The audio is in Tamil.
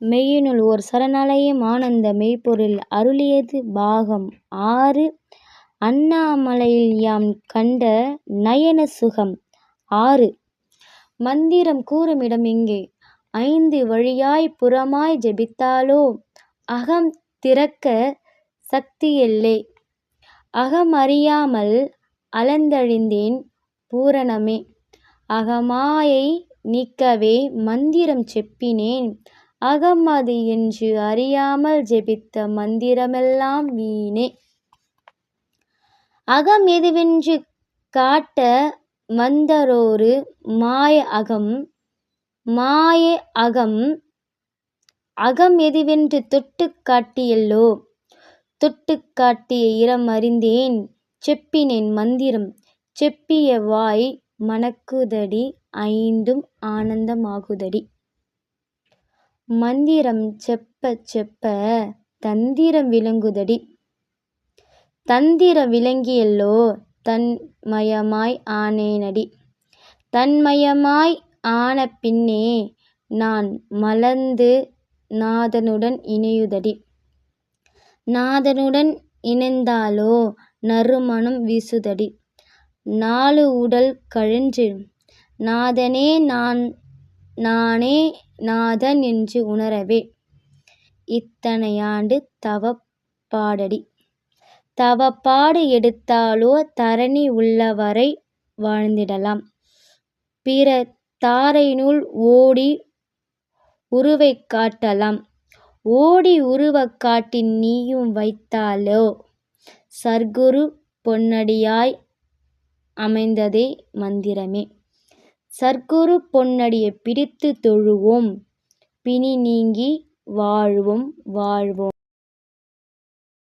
மெய்யினுள் ஓர் சரணாலயம் ஆனந்த மெய்ப்பொருள் அருளியது பாகம் ஆறு. அண்ணாமலையில் யாம் கண்ட நயன சுகம் ஆறு. மந்திரம் கூறுமிடம் இங்கே. ஐந்து வழியாய் புறமாய் ஜெபித்தாலோ அகம் திறக்க சக்தியில்லை. அகம் அறியாமல் அலந்தழிந்தேன் பூரணமே. அகமாயை நீக்கவே மந்திரம் செப்பினேன். அகம் அது என்று அறியாமல் ஜெபித்த மந்திரமெல்லாம் வீணே. அகம் எதுவென்று காட்ட வந்தரோரு மாய அகம் மாய அகம் அகம் எதுவென்று தொட்டு காட்டியல்லோ? தொட்டு காட்டிய இரம் அறிந்தேன் செப்பினேன் மந்திரம் செப்பிய வாய் மணக்குதடி ஐந்தும் ஆனந்தமாகுதடி. மந்திரம் செப்ப செப்ப தந்திரம் விளங்குதடி. தந்திரம் விளங்கியல்லோ தன்மயமாய் ஆனேனடி. தன்மயமாய் ஆன பின்னே நான் மலர்ந்து நாதனுடன் இணையுதடி. நாதனுடன் இணைந்தாலோ நறுமணம் வீசுதடி. நாலு உடல் கழிஞ்சு நாதனே நான் நானே நாதன் என்று உணரவே. இத்தனையாண்டு தவப்பாடடி தவப்பாடு எடுத்தாலோ தரணி உள்ளவரை வாழ்ந்திடலாம். பிற தாரையினுள் ஓடி உருவைக் காட்டலாம். ஓடி உருவ காட்டி நீயும் வைத்தாலோ சர்க்குரு பொன்னடியாய் அமைந்ததே மந்திரமே. சர்க்குரு பொன்னடியைப் பிடித்துத் தொழுவோம். பிணி நீங்கி வாழ்வோம் வாழ்வோம்.